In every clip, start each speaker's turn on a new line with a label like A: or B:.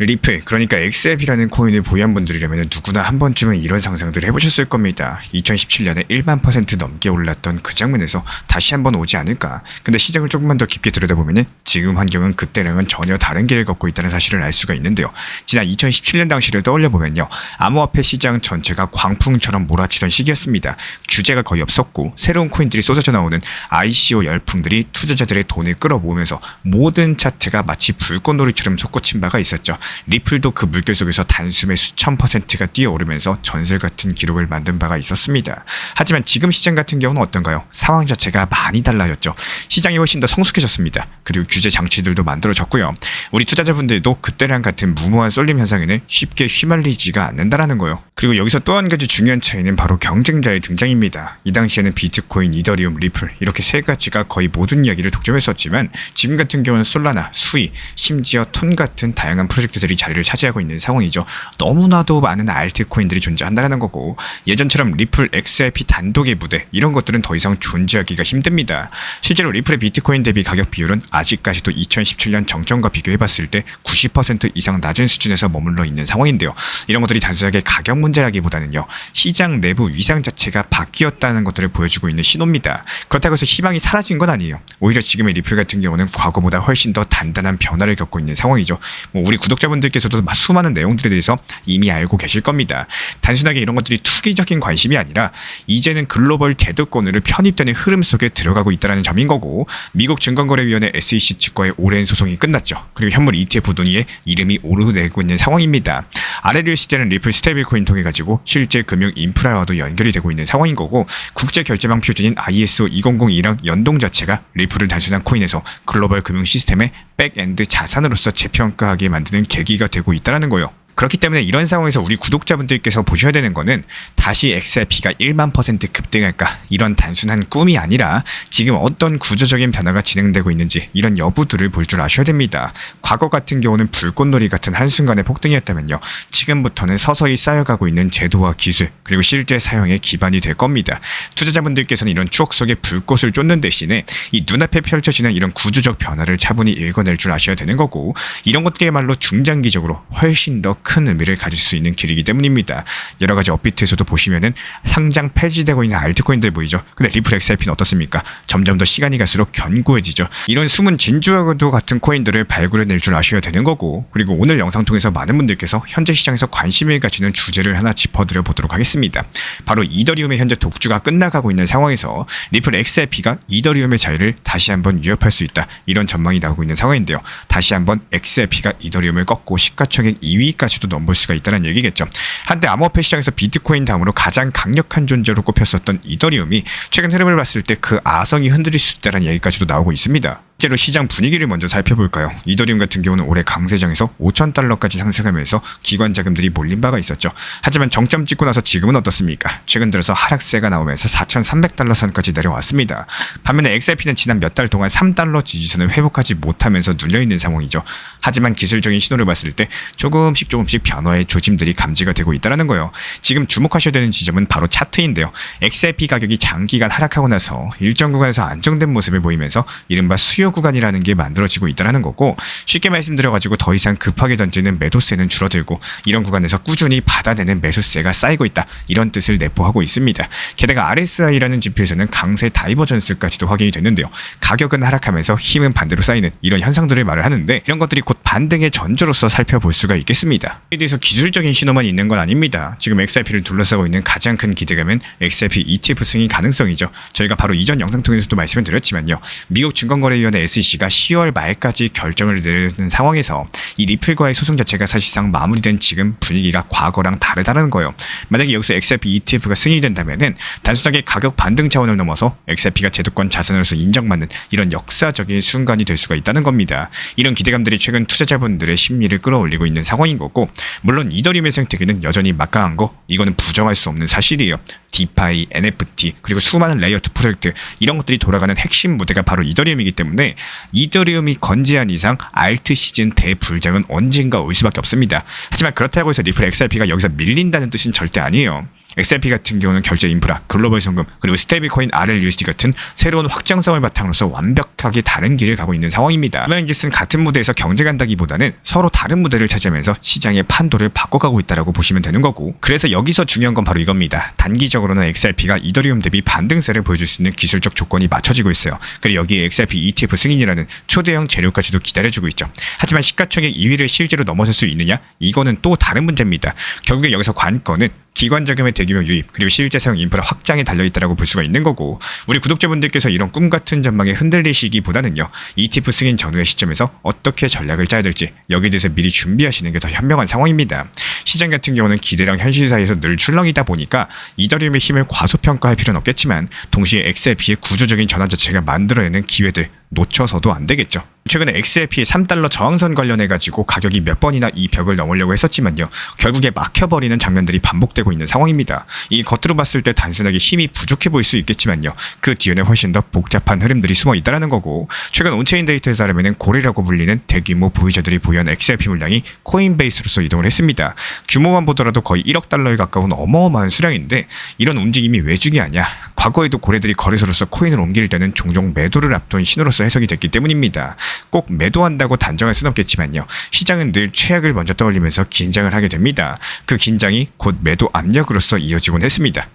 A: 리플, 그러니까 XF이라는 코인을 보유한 분들이라면 누구나 한 번쯤은 이런 상상들을 해보셨을 겁니다. 2017년에 1만 퍼센트 넘게 올랐던 그 장면에서 다시 한번 오지 않을까. 근데 시장을 조금만 더 깊게 들여다보면 지금 환경은 그때랑은 전혀 다른 길을 걷고 있다는 사실을 알 수가 있는데요. 지난 2017년 당시를 떠올려보면요. 암호화폐 시장 전체가 광풍처럼 몰아치던 시기였습니다. 규제가 거의 없었고 새로운 코인들이 쏟아져 나오는 ICO 열풍들이 투자자들의 돈을 끌어모으면서 모든 차트가 마치 불꽃놀이처럼 솟구친 바가 있었죠. 리플도 그 물결 속에서 단숨에 수천 퍼센트가 뛰어오르면서 전설 같은 기록을 만든 바가 있었습니다. 하지만 지금 시장 같은 경우는 어떤가요? 상황 자체가 많이 달라졌죠. 시장이 훨씬 더 성숙해졌습니다. 그리고 규제 장치들도 만들어졌고요. 우리 투자자분들도 그때랑 같은 무모한 쏠림 현상에는 쉽게 휘말리지가 않는다라는 거예요. 그리고 여기서 또 한 가지 중요한 차이는 바로 경쟁자의 등장입니다. 이 당시에는 비트코인, 이더리움, 리플 이렇게 세 가지가 거의 모든 이야기를 독점했었지만 지금 같은 경우는 솔라나, 수이, 심지어 톤 같은 다양한 프로젝트 들이 자리를 차지하고 있는 상황이죠. 너무나도 많은 알트코인들이 존재한다는 거고 예전처럼 리플, XRP 단독의 무대 이런 것들은 더 이상 존재하기가 힘듭니다. 실제로 리플의 비트코인 대비 가격 비율은 아직까지도 2017년 정점과 비교해봤을 때 90% 이상 낮은 수준에서 머물러 있는 상황인데요. 이런 것들이 단순하게 가격 문제라기보다는요 시장 내부 위상 자체가 바뀌었다는 것들을 보여주고 있는 신호입니다. 그렇다고 해서 희망이 사라진 건 아니에요. 오히려 지금의 리플 같은 경우는 과거보다 훨씬 더 단단한 변화를 겪고 있는 상황이죠. 뭐 우리 구독자 분들께서도 막 수많은 내용들에 대해서 이미 알고 계실 겁니다. 단순하게 이런 것들이 투기적인 관심이 아니라 이제는 글로벌 제도권으로 편입되는 흐름 속에 들어가고 있다는 점인 거고 미국 증권거래위원회 SEC 측과의 오랜 소송이 끝났죠. 그리고 현물 ETF 논의에 이름이 오르내고 있는 상황입니다. 아래를 시대는 리플 스테이블 코인 통해 가지고 실제 금융 인프라와도 연결이 되고 있는 상황인 거고 국제 결제망 표준인 ISO 2002랑 연동 자체가 리플을 단순한 코인에서 글로벌 금융 시스템의 백엔드 자산으로서 재평가하게 만드는 계기가 되고 있다는 거예요. 그렇기 때문에 이런 상황에서 우리 구독자분들께서 보셔야 되는 거는 다시 XRP가 1만 퍼센트 급등할까 이런 단순한 꿈이 아니라 지금 어떤 구조적인 변화가 진행되고 있는지 이런 여부들을 볼 줄 아셔야 됩니다. 과거 같은 경우는 불꽃놀이 같은 한순간의 폭등이었다면요. 지금부터는 서서히 쌓여가고 있는 제도와 기술 그리고 실제 사용에 기반이 될 겁니다. 투자자분들께서는 이런 추억 속에 불꽃을 쫓는 대신에 이 눈앞에 펼쳐지는 이런 구조적 변화를 차분히 읽어낼 줄 아셔야 되는 거고 이런 것들이야말로 중장기적으로 훨씬 더큰 의미를 가질 수 있는 길이기 때문입니다. 여러 가지 업비트에서도 보시면은 상장 폐지되고 있는 알트코인들 보이죠. 근데 리플 XRP는 어떻습니까? 점점 더 시간이 갈수록 견고해지죠. 이런 숨은 진주와도 같은 코인들을 발굴해낼 줄 아셔야 되는 거고 그리고 오늘 영상 통해서 많은 분들께서 현재 시장에서 관심을 가지는 주제를 하나 짚어드려 보도록 하겠습니다. 바로 이더리움의 현재 독주가 끝나가고 있는 상황에서 리플 XRP가 이더리움의 자유를 다시 한번 위협할 수 있다. 이런 전망이 나오고 있는 상황인데요. 다시 한번 XRP가 이더리움을 꺾고 시가총액 2위까지 도 넘볼 수가 있다는 얘기겠죠. 한때 암호화폐 시장에서 비트코인 다음으로 가장 강력한 존재로 꼽혔었던 이더리움이 최근 흐름을 봤을 때 그 아성이 흔들릴 수 있다는 얘기까지도 나오고 있습니다. 실제로 시장 분위기를 먼저 살펴볼까요? 이더리움 같은 경우는 올해 강세장에서 5천 달러까지 상승하면서 기관 자금들이 몰린 바가 있었죠. 하지만 정점 찍고 나서 지금은 어떻습니까? 최근 들어서 하락세가 나오면서 4,300달러 선까지 내려왔습니다. 반면에 XRP는 지난 몇 달 동안 3달러 지지선을 회복하지 못하면서 눌려 있는 상황이죠. 하지만 기술적인 신호를 봤을 때 조금씩 조금씩 변화의 조짐들이 감지가 되고 있다는 거예요. 지금 주목하셔야 되는 지점은 바로 차트인데요. XRP 가격이 장기간 하락하고 나서 일정 구간에서 안정된 모습을 보이면서 이른바 수요 구간이라는 게 만들어지고 있다는 거고 쉽게 말씀드려가지고 더 이상 급하게 던지는 매도세는 줄어들고 이런 구간에서 꾸준히 받아내는 매수세가 쌓이고 있다 이런 뜻을 내포하고 있습니다. 게다가 RSI라는 지표에서는 강세 다이버전스까지도 확인이 됐는데요. 가격은 하락하면서 힘은 반대로 쌓이는 이런 현상들을 말을 하는데 이런 것들이 곧 반등의 전조로서 살펴볼 수가 있겠습니다. 이에 대해서 기술적인 신호만 있는 건 아닙니다. 지금 XRP를 둘러싸고 있는 가장 큰 기대감은 XRP ETF 승인 가능성이죠. 저희가 바로 이전 영상 통해서도 말씀을 드렸지만요. 미국 증권거래위원회 SEC가 10월 말까지 결정을 내리는 상황에서 이 리플과의 소송 자체가 사실상 마무리된 지금 분위기가 과거랑 다르다는 거예요. 만약에 여기서 XRP ETF가 승인이 된다면은 단순하게 가격 반등 차원을 넘어서 XRP가 제도권 자산으로서 인정받는 이런 역사적인 순간이 될 수가 있다는 겁니다. 이런 기대감들이 최근 투자자분들의 심리를 끌어올리고 있는 상황인 거고 물론 이더리움의 생태계는 여전히 막강한 거 이거는 부정할 수 없는 사실이에요. 디파이, NFT 그리고 수많은 레이어트 프로젝트 이런 것들이 돌아가는 핵심 무대가 바로 이더리움이기 때문에 이더리움이 건재한 이상 알트 시즌 대불장은 언젠가 올 수밖에 없습니다. 하지만 그렇다고 해서 리플 XRP가 여기서 밀린다는 뜻은 절대 아니에요. XRP 같은 경우는 결제 인프라, 글로벌 송금, 그리고 스테이블코인 RLUSD 같은 새로운 확장성을 바탕으로서 완벽하게 다른 길을 가고 있는 상황입니다. 말인즉슨 같은 무대에서 경쟁한다기보다는 서로 다른 무대를 차지하면서 시장의 판도를 바꿔가고 있다라고 보시면 되는 거고 그래서 여기서 중요한 건 바로 이겁니다. 단기적으로는 XRP가 이더리움 대비 반등세를 보여줄 수 있는 기술적 조건이 맞춰지고 있어요. 그리고 여기에 XRP ETF 승인이라는 초대형 재료까지도 기다려주고 있죠. 하지만 시가총액 2위를 실제로 넘어설 수 있느냐? 이거는 또 다른 문제입니다. 결국에 여기서 관건은 기관 자금의 대 규모 유입 그리고 실제 사용 인프라 확장에 달려 있다라고 볼 수가 있는 거고 우리 구독자분들께서 이런 꿈 같은 전망에 흔들리시기보다는요 ETF 승인 전후의 시점에서 어떻게 전략을 짜야 될지 여기에 대해서 미리 준비하시는 게 더 현명한 상황입니다. 시장 같은 경우는 기대랑 현실 사이에서 늘 출렁이다 보니까 이더리움의 힘을 과소평가할 필요는 없겠지만 동시에 XRP의 구조적인 전환 자체가 만들어내는 기회들 놓쳐서도 안 되겠죠. 최근에 XRP의 3달러 저항선 관련해 가지고 가격이 몇 번이나 이 벽을 넘으려고 했었지만요. 결국에 막혀버리는 장면들이 반복되고 있는 상황입니다. 이 겉으로 봤을 때 단순하게 힘이 부족해 보일 수 있겠지만요. 그 뒤에는 훨씬 더 복잡한 흐름들이 숨어 있다는 거고 최근 온체인 데이터에 따르면 고래라고 불리는 대규모 보유자들이 보유한 XRP 물량이 코인베이스로서 이동을 했습니다. 규모만 보더라도 거의 1억 달러에 가까운 어마어마한 수량인데 이런 움직임이 왜 중요하냐? 과거에도 고래들이 거래소로서 코인을 옮길 때는 종종 매도를 앞둔 신호로서 해석이 됐기 때문입니다. 꼭 매도한다고 단정할 수는 없겠지만요. 시장은 늘 최악을 먼저 떠올리면서 긴장을 하게 됩니다. 그 긴장이 곧 매도 압력으로서 이어지곤 했습니다.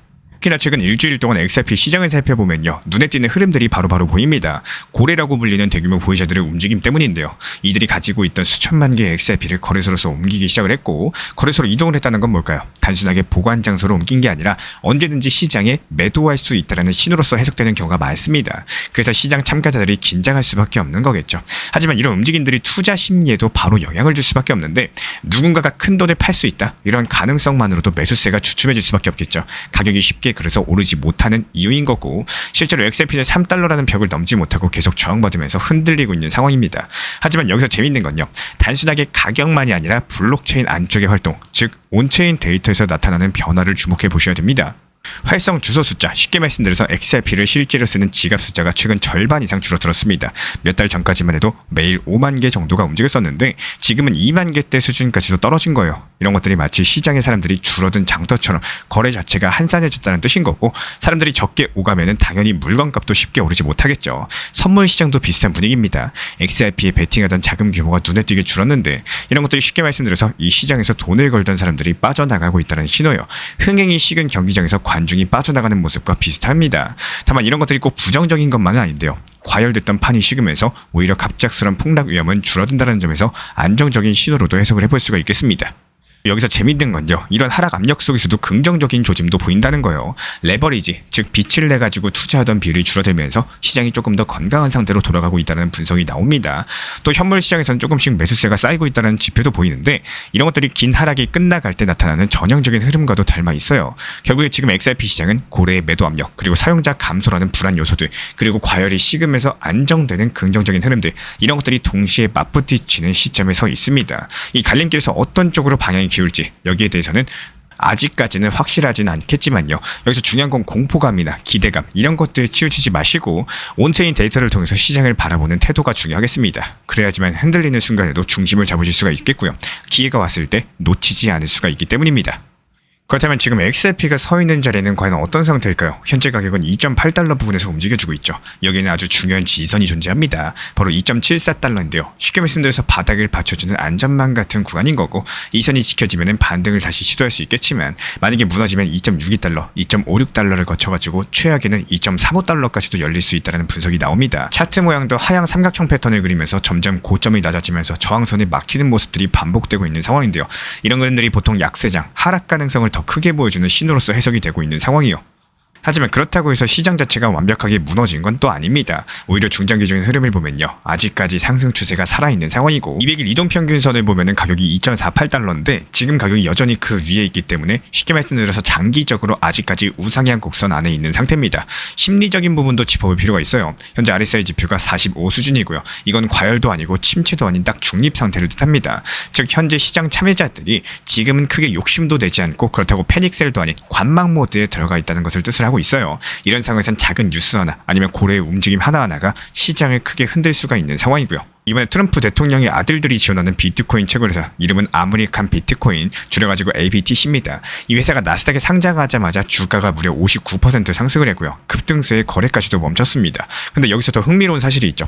A: 특히나 최근 일주일 동안 XRP 시장을 살펴보면요. 눈에 띄는 흐름들이 바로 바로 보입니다. 고래라고 불리는 대규모 보유자들의 움직임 때문인데요. 이들이 가지고 있던 수천만 개의 XRP를 거래소로서 옮기기 시작을 했고 거래소로 이동을 했다는 건 뭘까요? 단순하게 보관 장소로 옮긴 게 아니라 언제든지 시장에 매도할 수 있다는 신호로서 해석되는 경우가 많습니다. 그래서 시장 참가자들이 긴장할 수밖에 없는 거겠죠. 하지만 이런 움직임들이 투자 심리에도 바로 영향을 줄 수밖에 없는데 누군가가 큰 돈을 팔 수 있다 이런 가능성만으로도 매수세가 주춤해질 수밖에 없겠죠. 가격이 쉽게 그래서 오르지 못하는 이유인 거고 실제로 XRP는 3달러라는 벽을 넘지 못하고 계속 저항받으면서 흔들리고 있는 상황입니다. 하지만 여기서 재밌는 건요. 단순하게 가격만이 아니라 블록체인 안쪽의 활동, 즉 온체인 데이터에서 나타나는 변화를 주목해 보셔야 됩니다. 활성 주소 숫자, 쉽게 말씀드려서 XRP를 실제로 쓰는 지갑 숫자가 최근 절반 이상 줄어들었습니다. 몇 달 전까지만 해도 매일 5만 개 정도가 움직였었는데 지금은 2만 개대 수준까지도 떨어진 거예요. 이런 것들이 마치 시장의 사람들이 줄어든 장터처럼 거래 자체가 한산해졌다는 뜻인 거고 사람들이 적게 오가면은 당연히 물건값도 쉽게 오르지 못하겠죠. 선물 시장도 비슷한 분위기입니다. XRP에 베팅하던 자금 규모가 눈에 띄게 줄었는데 이런 것들이 쉽게 말씀드려서 이 시장에서 돈을 걸던 사람들이 빠져나가고 있다는 신호예요. 흥행이 식은 경기장에서 관 중이 빠져나가는 모습과 비슷합니다. 다만 이런 것들이 꼭 부정적인 것만은 아닌데요. 과열됐던 판이 식으면서 오히려 갑작스런 폭락 위험은 줄어든다는 점에서 안정적인 신호로도 해석을 해볼 수가 있겠습니다. 여기서 재밌는 건요. 이런 하락 압력 속에서도 긍정적인 조짐도 보인다는 거예요. 레버리지, 즉 빛을 내 가지고 투자하던 비율이 줄어들면서 시장이 조금 더 건강한 상태로 돌아가고 있다는 분석이 나옵니다. 또 현물 시장에서는 조금씩 매수세가 쌓이고 있다는 지표도 보이는데 이런 것들이 긴 하락이 끝나갈 때 나타나는 전형적인 흐름과도 닮아 있어요. 결국에 지금 XRP 시장은 고래의 매도 압력, 그리고 사용자 감소라는 불안 요소들, 그리고 과열이 식으면서 안정되는 긍정적인 흐름들 이런 것들이 동시에 맞부딪히는 시점에 서 있습니다. 이 갈림길에서 어떤 쪽으로 방향이 기울지 여기에 대해서는 아직까지는 확실하진 않겠지만요. 여기서 중요한 건 공포감이나 기대감 이런 것들에 치우치지 마시고 온체인 데이터를 통해서 시장을 바라보는 태도가 중요하겠습니다. 그래야지만 흔들리는 순간에도 중심을 잡으실 수가 있겠고요. 기회가 왔을 때 놓치지 않을 수가 있기 때문입니다. 그렇다면 지금 XRP가 서 있는 자리는 과연 어떤 상태일까요? 현재 가격은 2.8달러 부분에서 움직여주고 있죠. 여기는 아주 중요한 지선이 존재합니다. 바로 2.74달러인데요. 쉽게 말씀드려서 바닥을 받쳐주는 안전망 같은 구간인 거고 이 선이 지켜지면 반등을 다시 시도할 수 있겠지만 만약에 무너지면 2.62달러, 2.56달러를 거쳐가지고 최악에는 2.35달러까지도 열릴 수 있다는 분석이 나옵니다. 차트 모양도 하향 삼각형 패턴을 그리면서 점점 고점이 낮아지면서 저항선이 막히는 모습들이 반복되고 있는 상황인데요. 이런 그림들이 보통 약세장, 하락 가능성을 더 크게 보여주는 신호로서 해석이 되고 있는 상황이요. 하지만 그렇다고 해서 시장 자체가 완벽하게 무너진 건 또 아닙니다. 오히려 중장기적인 흐름을 보면요. 아직까지 상승 추세가 살아있는 상황이고 200일 이동 평균선을 보면은 가격이 2.48달러인데 지금 가격이 여전히 그 위에 있기 때문에 쉽게 말씀드려서 장기적으로 아직까지 우상향 곡선 안에 있는 상태입니다. 심리적인 부분도 짚어볼 필요가 있어요. 현재 RSI 지표가 45 수준이고요. 이건 과열도 아니고 침체도 아닌 딱 중립 상태를 뜻합니다. 즉 현재 시장 참여자들이 지금은 크게 욕심도 내지 않고 그렇다고 패닉셀도 아닌 관망 모드에 들어가 있다는 것을 뜻을 하고 하고 있어요. 이런 상황에선 작은 뉴스 하나 아니면 고래의 움직임 하나하나가 시장을 크게 흔들 수가 있는 상황이고요. 이번에 트럼프 대통령의 아들들이 지원하는 비트코인 채굴회사 이름은 아메리칸 비트코인 줄여가지고 ABTC입니다. 이 회사가 나스닥에 상장하자마자 주가가 무려 59% 상승을 했고요. 급등세의 거래까지도 멈췄습니다. 근데 여기서 더 흥미로운 사실이 있죠.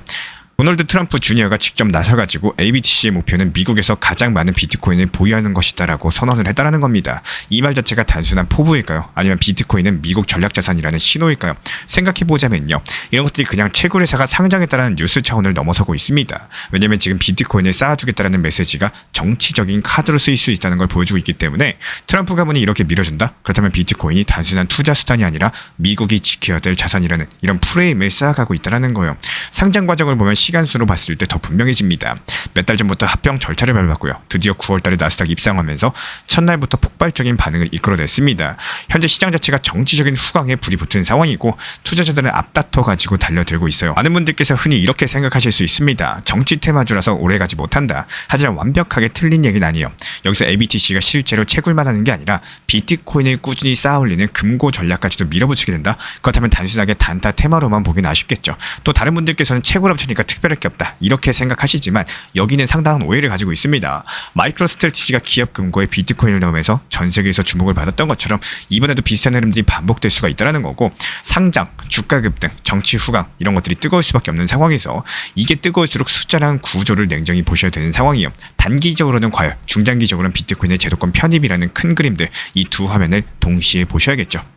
A: 도널드 트럼프 주니어가 직접 나서가지고 ABTC의 목표는 미국에서 가장 많은 비트코인을 보유하는 것이다라고 선언을 했다라는 겁니다. 이 말 자체가 단순한 포부일까요? 아니면 비트코인은 미국 전략자산이라는 신호일까요? 생각해보자면요. 이런 것들이 그냥 채굴 회사가 상장했다는 뉴스 차원을 넘어서고 있습니다. 왜냐면 지금 비트코인을 쌓아두겠다라는 메시지가 정치적인 카드로 쓰일 수 있다는 걸 보여주고 있기 때문에 트럼프 가문이 이렇게 밀어준다? 그렇다면 비트코인이 단순한 투자 수단이 아니라 미국이 지켜야 될 자산이라는 이런 프레임을 쌓아가고 있다는 거예요. 상장 과정을 보면 시간수로 봤을 때 더 분명해집니다. 몇 달 전부터 합병 절차를 밟았고요. 드디어 9월달에 나스닥 입상하면서 첫날부터 폭발적인 반응을 이끌어냈습니다. 현재 시장 자체가 정치적인 후광에 불이 붙은 상황이고 투자자들은 앞다퉈 가지고 달려들고 있어요. 많은 분들께서 흔히 이렇게 생각하실 수 있습니다. 정치 테마주라서 오래가지 못한다. 하지만 완벽하게 틀린 얘기는 아니에요. 여기서 ABTC가 실제로 채굴만 하는 게 아니라 비트코인을 꾸준히 쌓아올리는 금고 전략까지도 밀어붙이게 된다. 그렇다면 단순하게 단타 테마로만 보기는 아쉽겠죠. 또 다른 분들께서는 채굴 업체니까 특별할 게 없다. 이렇게 생각하시지만 여기는 상당한 오해를 가지고 있습니다. 마이크로 스트레티지가 기업 금고에 비트코인을 넣으면서 전 세계에서 주목을 받았던 것처럼 이번에도 비슷한 흐름들이 반복될 수가 있다는 거고 상장, 주가 급등, 정치 후강 이런 것들이 뜨거울 수밖에 없는 상황에서 이게 뜨거울수록 숫자랑 구조를 냉정히 보셔야 되는 상황이에요. 단기적으로는 과열, 중장기적으로는 비트코인의 제도권 편입이라는 큰 그림들 이 두 화면을 동시에 보셔야겠죠.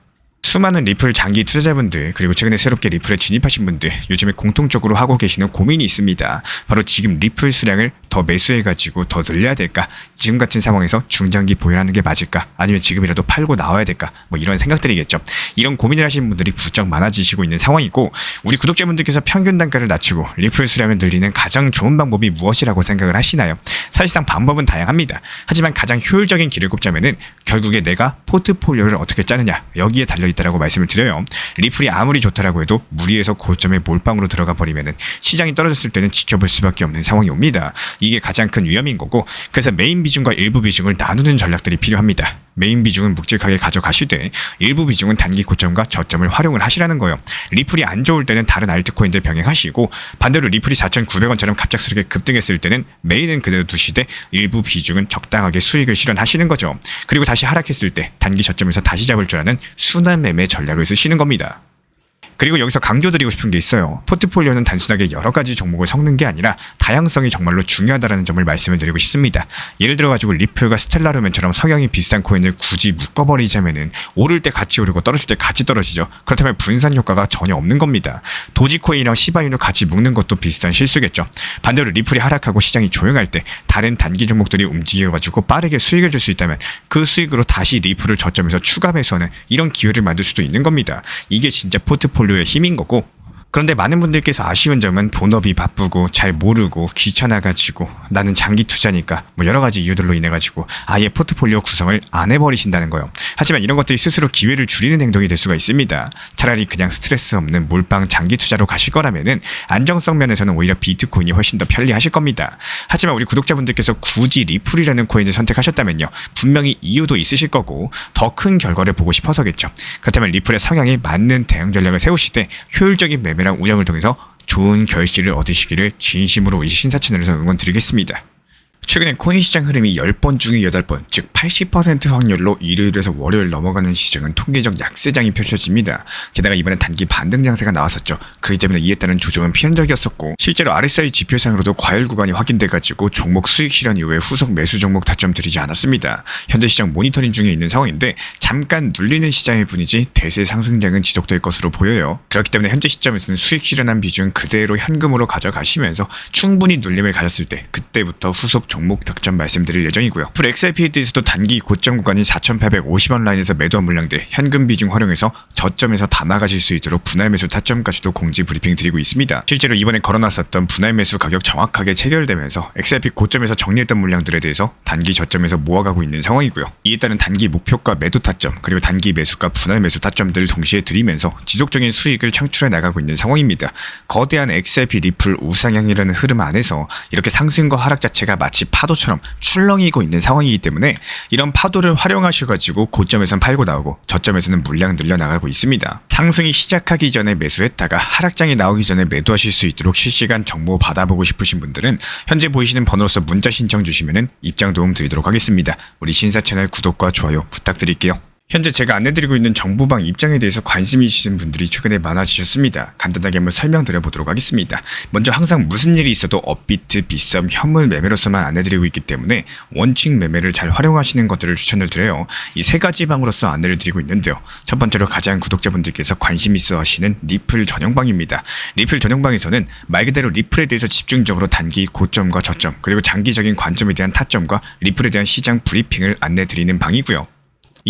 A: 수많은 리플 장기 투자자분들 그리고 최근에 새롭게 리플에 진입하신 분들 요즘에 공통적으로 하고 계시는 고민이 있습니다. 바로 지금 리플 수량을 더 매수해가지고 더 늘려야 될까? 지금 같은 상황에서 중장기 보유하는 게 맞을까? 아니면 지금이라도 팔고 나와야 될까? 뭐 이런 생각들이겠죠. 이런 고민을 하시는 분들이 부쩍 많아지시고 있는 상황이고 우리 구독자분들께서 평균 단가를 낮추고 리플 수량을 늘리는 가장 좋은 방법이 무엇이라고 생각을 하시나요? 사실상 방법은 다양합니다. 하지만 가장 효율적인 길을 꼽자면은 결국에 내가 포트폴리오를 어떻게 짜느냐 여기에 달려 있다 라고 말씀을 드려요. 리플이 아무리 좋다라고 해도 무리해서 고점에 몰빵으로 들어가 버리면은 시장이 떨어졌을 때는 지켜볼 수밖에 없는 상황이 옵니다. 이게 가장 큰 위험인 거고 그래서 메인 비중과 일부 비중을 나누는 전략들이 필요합니다. 메인 비중은 묵직하게 가져가시되 일부 비중은 단기 고점과 저점을 활용을 하시라는 거예요. 리플이 안 좋을 때는 다른 알트코인들 병행하시고 반대로 리플이 4,900원처럼 갑작스럽게 급등했을 때는 메인은 그대로 두시되 일부 비중은 적당하게 수익을 실현하시는 거죠. 그리고 다시 하락했을 때 단기 저점에서 다시 잡을 줄 아는 순환 매매 전략을 쓰시는 겁니다. 그리고 여기서 강조드리고 싶은 게 있어요. 포트폴리오는 단순하게 여러 가지 종목을 섞는 게 아니라 다양성이 정말로 중요하다는 점을 말씀을 드리고 싶습니다. 예를 들어 가지고 리플과 스텔라루멘처럼 성향이 비슷한 코인을 굳이 묶어버리자면은 오를 때 같이 오르고 떨어질 때 같이 떨어지죠. 그렇다면 분산 효과가 전혀 없는 겁니다. 도지코인이랑 시바인을 같이 묶는 것도 비슷한 실수겠죠. 반대로 리플이 하락하고 시장이 조용할 때 다른 단기 종목들이 움직여 가지고 빠르게 수익을 줄 수 있다면 그 수익으로 다시 리플을 저점에서 추가 매수하는 이런 기회를 만들 수도 있는 겁니다. 이게 진짜 포트폴리오 포트폴리오의 힘인 거고 그런데 많은 분들께서 아쉬운 점은 본업이 바쁘고 잘 모르고 귀찮아가지고 나는 장기 투자니까 뭐 여러 가지 이유들로 인해가지고 아예 포트폴리오 구성을 안 해버리신다는 거예요. 하지만 이런 것들이 스스로 기회를 줄이는 행동이 될 수가 있습니다. 차라리 그냥 스트레스 없는 몰빵 장기 투자로 가실 거라면은 안정성 면에서는 오히려 비트코인이 훨씬 더 편리하실 겁니다. 하지만 우리 구독자분들께서 굳이 리플이라는 코인을 선택하셨다면요. 분명히 이유도 있으실 거고 더 큰 결과를 보고 싶어서겠죠. 그렇다면 리플의 성향에 맞는 대응 전략을 세우시되 효율적인 매매 매매랑 운영을 통해서 좋은 결실을 얻으시기를 진심으로 이 신사 채널에서 응원드리겠습니다. 최근에 코인 시장 흐름이 10번 중에 8번, 즉 80% 확률로 일요일에서 월요일 넘어가는 시장은 통계적 약세장이 펼쳐집니다. 게다가 이번에 단기 반등 장세가 나왔었죠. 그렇기 때문에 이에 따른 조정은 피한적이었었고 실제로 RSI 지표상으로도 과열 구간이 확인돼가지고 종목 수익 실현 이후에 후속 매수 종목 타점 드리지 않았습니다. 현재 시장 모니터링 중에 있는 상황인데 잠깐 눌리는 시장일 뿐이지 대세 상승장은 지속될 것으로 보여요. 그렇기 때문에 현재 시점에서는 수익 실현한 비중 그대로 현금으로 가져가시면서 충분히 눌림을 가졌을 때 그때부터 후속 종목 종목 득점 말씀드릴 예정이고요. 풀 XRP에서도 단기 고점 구간인 4,850원 라인에서 매도한 물량들 현금 비중 활용해서 저점에서 담아가실 수 있도록 분할 매수 타점까지도 공지 브리핑 드리고 있습니다. 실제로 이번에 걸어놨었던 분할 매수 가격 정확하게 체결되면서 XRP 고점에서 정리했던 물량들에 대해서 단기 저점에서 모아가고 있는 상황이고요. 이에 따른 단기 목표가 매도 타점 그리고 단기 매수가 분할 매수 타점들을 동시에 드리면서 지속적인 수익을 창출해 나가고 있는 상황입니다. 거대한 XRP 리플 우상향이라는 흐름 안에서 이렇게 상승과 하락 자체가 마치 파도처럼 출렁이고 있는 상황이기 때문에 이런 파도를 활용하셔가지고 고점에선 팔고 나오고 저점에서는 물량 늘려나가고 있습니다. 상승이 시작하기 전에 매수했다가 하락장이 나오기 전에 매도하실 수 있도록 실시간 정보 받아보고 싶으신 분들은 현재 보이시는 번호로서 문자 신청 주시면 입장 도움 드리도록 하겠습니다. 우리 신사 채널 구독과 좋아요 부탁드릴게요. 현재 제가 안내드리고 있는 정보방 입장에 대해서 관심이 있으신 분들이 최근에 많아지셨습니다. 간단하게 한번 설명드려 보도록 하겠습니다. 먼저 항상 무슨 일이 있어도 업비트, 빗썸, 현물 매매로서만 안내드리고 있기 때문에 원칙 매매를 잘 활용하시는 것들을 추천을 드려요. 이 세 가지 방으로서 안내를 드리고 있는데요. 첫 번째로 가장 구독자분들께서 관심 있어 하시는 리플 전용방입니다. 리플 전용방에서는 말 그대로 리플에 대해서 집중적으로 단기 고점과 저점, 그리고 장기적인 관점에 대한 타점과 리플에 대한 시장 브리핑을 안내드리는 방이고요.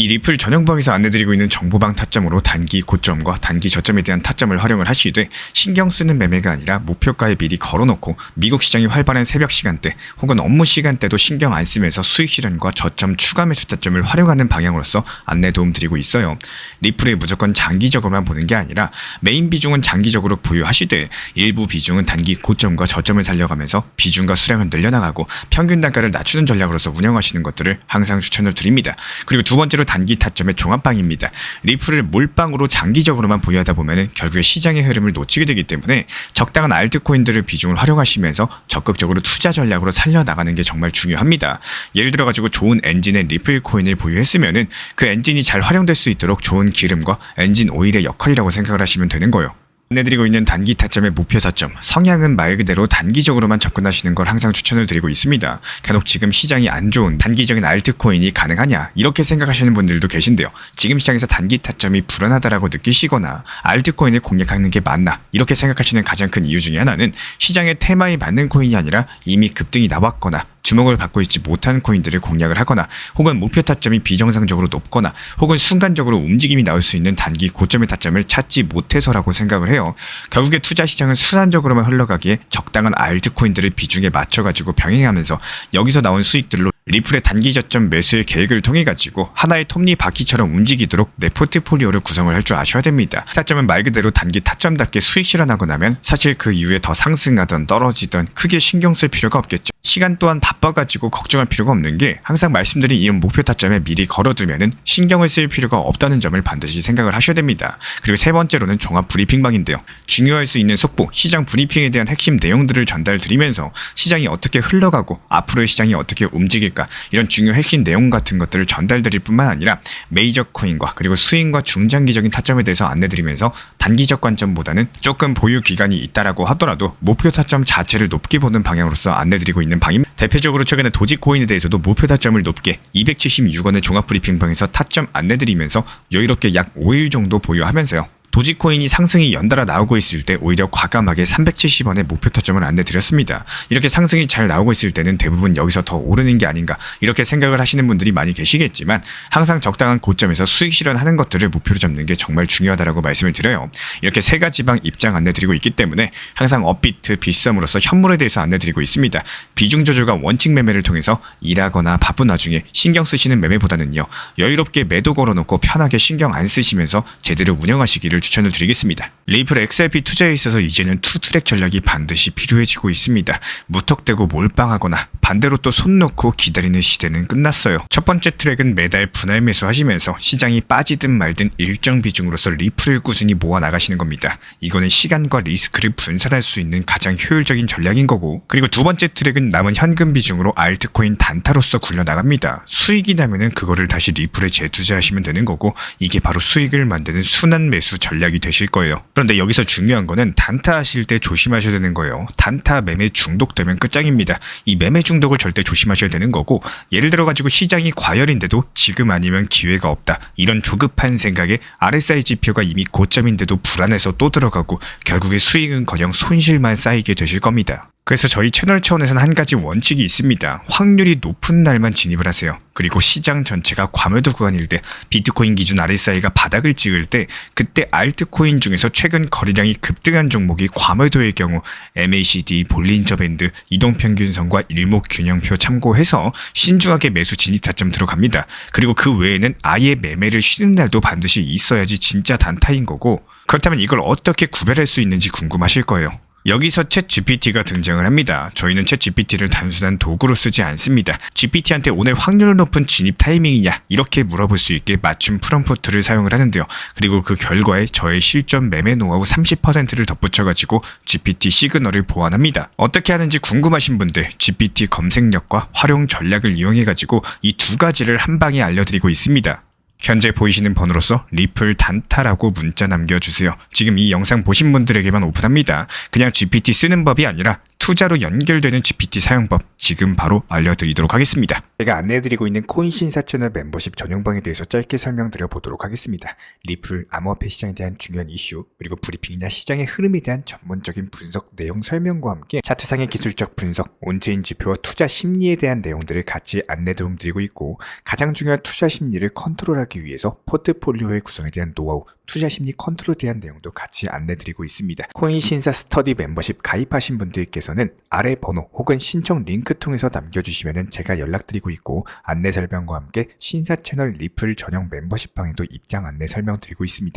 A: 이 리플 전용방에서 안내드리고 있는 정보방 타점으로 단기 고점과 단기 저점에 대한 타점을 활용을 하시되 신경 쓰는 매매가 아니라 목표가에 미리 걸어놓고 미국 시장이 활발한 새벽 시간대 혹은 업무 시간대도 신경 안 쓰면서 수익 실현과 저점 추가 매수 타점을 활용하는 방향으로서 안내 도움 드리고 있어요. 리플에 무조건 장기적으로만 보는 게 아니라 메인 비중은 장기적으로 보유하시되 일부 비중은 단기 고점과 저점을 살려가면서 비중과 수량을 늘려나가고 평균 단가를 낮추는 전략으로서 운영하시는 것들을 항상 추천을 드립니다. 그리고 두 번째로 단기 타점의 종합방입니다. 리플을 몰빵으로 장기적으로만 보유하다 보면 결국에 시장의 흐름을 놓치게 되기 때문에 적당한 알트코인들을 비중을 활용하시면서 적극적으로 투자 전략으로 살려나가는 게 정말 중요합니다. 예를 들어 가지고 좋은 엔진의 리플 코인을 보유했으면은 그 엔진이 잘 활용될 수 있도록 좋은 기름과 엔진 오일의 역할이라고 생각을 하시면 되는 거예요. 안내드리고 있는 단기 타점의 목표 타점, 성향은 말 그대로 단기적으로만 접근하시는 걸 항상 추천을 드리고 있습니다. 간혹 지금 시장이 안 좋은 단기적인 알트코인이 가능하냐 이렇게 생각하시는 분들도 계신데요. 지금 시장에서 단기 타점이 불안하다라고 느끼시거나 알트코인을 공략하는 게 맞나 이렇게 생각하시는 가장 큰 이유 중에 하나는 시장의 테마에 맞는 코인이 아니라 이미 급등이 나왔거나 주목을 받고 있지 못한 코인들을 공략을 하거나 혹은 목표 타점이 비정상적으로 높거나 혹은 순간적으로 움직임이 나올 수 있는 단기 고점의 타점을 찾지 못해서라고 생각을 해요. 결국에 투자 시장은 순환적으로만 흘러가기에 적당한 알트코인들을 비중에 맞춰가지고 병행하면서 여기서 나온 수익들로 리플의 단기 저점 매수의 계획을 통해 가지고 하나의 톱니 바퀴처럼 움직이도록 내 포트폴리오를 구성을 할 줄 아셔야 됩니다. 타점은 말 그대로 단기 타점답게 수익 실현하고 나면 사실 그 이후에 더 상승하던 떨어지던 크게 신경 쓸 필요가 없겠죠. 시간 또한 바빠가지고 걱정할 필요가 없는 게 항상 말씀드린 이런 목표 타점에 미리 걸어두면은 신경을 쓸 필요가 없다는 점을 반드시 생각을 하셔야 됩니다. 그리고 세 번째로는 종합 브리핑방인데요. 중요할 수 있는 속보, 시장 브리핑에 대한 핵심 내용들을 전달 드리면서 시장이 어떻게 흘러가고 앞으로의 시장이 어떻게 움직일까 이런 중요 핵심 내용 같은 것들을 전달드릴 뿐만 아니라 메이저 코인과 그리고 스윙과 중장기적인 타점에 대해서 안내드리면서 단기적 관점보다는 조금 보유 기간이 있다라고 하더라도 목표 타점 자체를 높게 보는 방향으로서 안내드리고 있는 방임. 대표적으로 최근에 도지코인에 대해서도 목표 타점을 높게 276원의 종합 브리핑방에서 타점 안내드리면서 여유롭게 약 5일 정도 보유하면서요. 도지코인이 상승이 연달아 나오고 있을 때 오히려 과감하게 370원의 목표 타점을 안내드렸습니다. 이렇게 상승이 잘 나오고 있을 때는 대부분 여기서 더 오르는 게 아닌가 이렇게 생각을 하시는 분들이 많이 계시겠지만 항상 적당한 고점에서 수익 실현하는 것들을 목표로 잡는 게 정말 중요하다고 말씀을 드려요. 이렇게 세 가지 방 입장 안내드리고 있기 때문에 항상 업비트, 빗썸으로서 현물에 대해서 안내드리고 있습니다. 비중 조절과 원칙 매매를 통해서 일하거나 바쁜 와중에 신경 쓰시는 매매보다는요 여유롭게 매도 걸어놓고 편하게 신경 안 쓰시면서 제대로 운영하시기를 추천을 드리겠습니다. 레이플 XRP 투자에 있어서 이제는 투 트랙 전략이 반드시 필요해지고 있습니다. 무턱대고 몰빵하거나 반대로 또 손 놓고 기다리는 시대는 끝났어요. 첫 번째 트랙은 매달 분할 매수하시면서 시장이 빠지든 말든 일정 비중으로서 리플을 꾸준히 모아 나가시는 겁니다. 이거는 시간과 리스크를 분산할 수 있는 가장 효율적인 전략인 거고 그리고 두 번째 트랙은 남은 현금 비중으로 알트코인 단타로서 굴려 나갑니다. 수익이 나면은 그거를 다시 리플에 재투자하시면 되는 거고 이게 바로 수익을 만드는 순환 매수 전략이 되실 거예요. 그런데 여기서 중요한 거는 단타 하실 때 조심하셔야 되는 거예요. 단타 매매 중독되면 끝장입니다. 이 매매 중 독을 절대 조심하셔야 되는 거고 예를 들어 가지고 시장이 과열인데도 지금 아니면 기회가 없다. 이런 조급한 생각에 RSI 지표가 이미 고점인데도 불안해서 또 들어가고 결국에 수익은커녕 손실만 쌓이게 되실 겁니다. 그래서 저희 채널 차원에서는 한 가지 원칙이 있습니다. 확률이 높은 날만 진입을 하세요. 그리고 시장 전체가 과매도 구간일 때 비트코인 기준 RSI가 바닥을 찍을 때 그때 알트코인 중에서 최근 거래량이 급등한 종목이 과매도의 경우 MACD, 볼린저 밴드, 이동평균선과 일목균형표 참고해서 신중하게 매수 진입 타점 들어갑니다. 그리고 그 외에는 아예 매매를 쉬는 날도 반드시 있어야지 진짜 단타인 거고 그렇다면 이걸 어떻게 구별할 수 있는지 궁금하실 거예요. 여기서 챗 GPT가 등장을 합니다. 저희는 챗 GPT를 단순한 도구로 쓰지 않습니다. GPT한테 오늘 확률 높은 진입 타이밍이냐 이렇게 물어볼 수 있게 맞춤 프롬프트를 사용을 하는데요. 그리고 그 결과에 저의 실전 매매 노하우 30%를 덧붙여가지고 GPT 시그널을 보완합니다. 어떻게 하는지 궁금하신 분들 GPT 검색력과 활용 전략을 이용해가지고 이 두 가지를 한 방에 알려드리고 있습니다. 현재 보이시는 번호로서 리플 단타라고 문자 남겨주세요. 지금 이 영상 보신 분들에게만 오픈합니다. 그냥 GPT 쓰는 법이 아니라 투자로 연결되는 GPT 사용법 지금 바로 알려드리도록 하겠습니다. 제가 안내해드리고 있는 코인 신사 채널 멤버십 전용방에 대해서 짧게 설명드려 보도록 하겠습니다. 리플 암호화폐 시장에 대한 중요한 이슈 그리고 브리핑이나 시장의 흐름에 대한 전문적인 분석 내용 설명과 함께 차트상의 기술적 분석, 온체인 지표와 투자 심리에 대한 내용들을 같이 안내 도움드리고 있고 가장 중요한 투자 심리를 컨트롤하기 위해서 포트폴리오의 구성에 대한 노하우, 투자 심리 컨트롤에 대한 내용도 같이 안내드리고 있습니다. 코인 신사 스터디 멤버십 가입하신 분들께서는 아래 번호 혹은 신청 링크 통해서 남겨주시면 제가 연락드리고 있고 안내 설명과 함께 신사 채널 리플 전용 멤버십 방에도 입장 안내 설명드리고 있습니다.